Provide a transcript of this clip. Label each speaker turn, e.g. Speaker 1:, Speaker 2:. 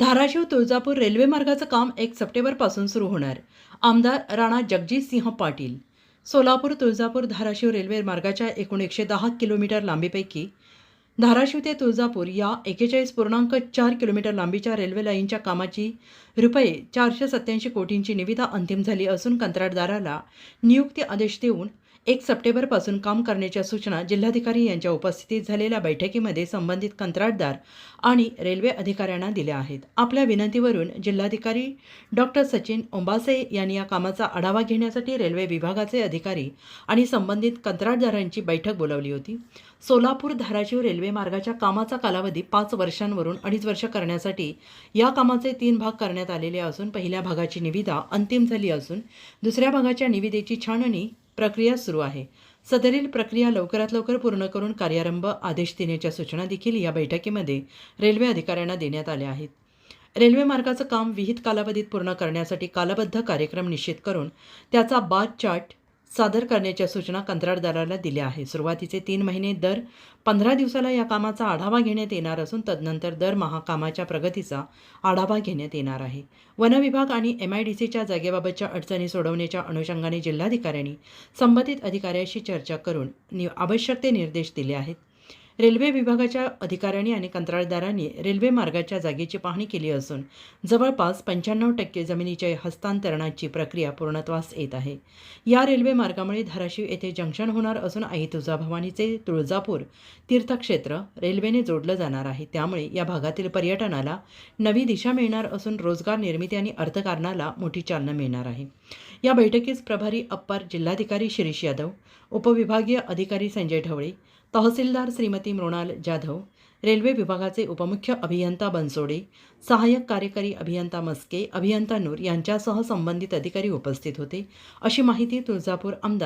Speaker 1: Dharashiv Tuljapur railway मार्गाचं काम एक सप्टेंबरपासून सुरू होणार. आमदार राणा जगजितसिंह पाटील. सोलापूर तुळजापूर धाराशिव रेल्वे मार्गाच्या एकूण एकशे दहा किलोमीटर लांबीपैकी धाराशिव ते तुळजापूर या एकेचाळीस पूर्णांक चार किलोमीटर लांबीच्या रेल्वे लाईनच्या कामाची रुपये चारशे सत्याऐंशी कोटींची निविदा अंतिम झाली असून कंत्राटदाराला नियुक्ती आदेश देऊन एक सप्टेंबरपासून काम करण्याच्या सूचना जिल्हाधिकारी यांच्या उपस्थितीत झालेल्या बैठकीमध्ये संबंधित कंत्राटदार आणि रेल्वे अधिकाऱ्यांना दिल्या आहेत. आपल्या विनंतीवरून जिल्हाधिकारी डॉक्टर सचिन ओंबासे यांनी या कामाचा आढावा घेण्यासाठी रेल्वे विभागाचे अधिकारी आणि संबंधित कंत्राटदारांची बैठक बोलावली होती. सोलापूर धाराशिव रेल्वे मार्गाच्या कामाचा कालावधी पाच वर्षांवरून अडीच वर्ष करण्यासाठी या कामाचे तीन भाग करण्यात आलेले असून पहिल्या भागाची निविदा अंतिम झाली असून दुसऱ्या भागाच्या निविदेची छाननी प्रक्रिया सुरू आहे. सदरील प्रक्रिया लवकरात लवकर पूर्ण करून कार्यारंभ आदेश देण्याच्या सूचना देखील या बैठकीमध्ये रेल्वे अधिकाऱ्यांना देण्यात आल्या आहेत. रेल्वे मार्गाचं काम विहित कालावधीत पूर्ण करण्यासाठी कालबद्ध कार्यक्रम निश्चित करून त्याचा बाद चार्ट सादर करण्याच्या सूचना कंत्राटदाराला दिल्या आहे सुरुवातीचे तीन महिने दर पंधरा दिवसाला या कामाचा आढावा घेण्यात येणार असून तदनंतर दरमहा कामाच्या प्रगतीचा आढावा घेण्यात येणार आहे. वनविभाग आणि एम आय डी सीच्या जागेबाबतच्या अडचणी सोडवण्याच्या अनुषंगाने जिल्हाधिकाऱ्यांनी संबंधित अधिकाऱ्याशी चर्चा करून नि आवश्यक ते निर्देश दिले आहेत. रेल्वे विभागाच्या अधिकाऱ्यांनी आणि कंत्राटदारांनी रेल्वे मार्गाच्या जागेची पाहणी केली असून जवळपास पंच्याण्णव टक्के जमिनीच्या हस्तांतरणाची प्रक्रिया पूर्णत्वास येत आहे. या रेल्वे मार्गामुळे धाराशिव येथे जंक्शन होणार असून आई तुळजाभवानीचे तुळजापूर तीर्थक्षेत्र रेल्वेने जोडलं जाणार आहे. त्यामुळे या भागातील पर्यटनाला नवी दिशा मिळणार असून रोजगार निर्मिती आणि अर्थकारणाला मोठी चालना मिळणार आहे. या बैठकीस प्रभारी अप्पर जिल्हाधिकारी शिरीष यादव उपविभागीय अधिकारी संजय ढवळे तहसीलदार श्रीमती मृणाल जाधव रेल्वे विभागाचे उपमुख्य अभियंता बनसोडे सहाय्यक कार्यकारी अभियंता मस्के अभियंता नूर यांच्यासह संबंधित अधिकारी उपस्थित होते. अशी माहिती तुळजापूर आमदार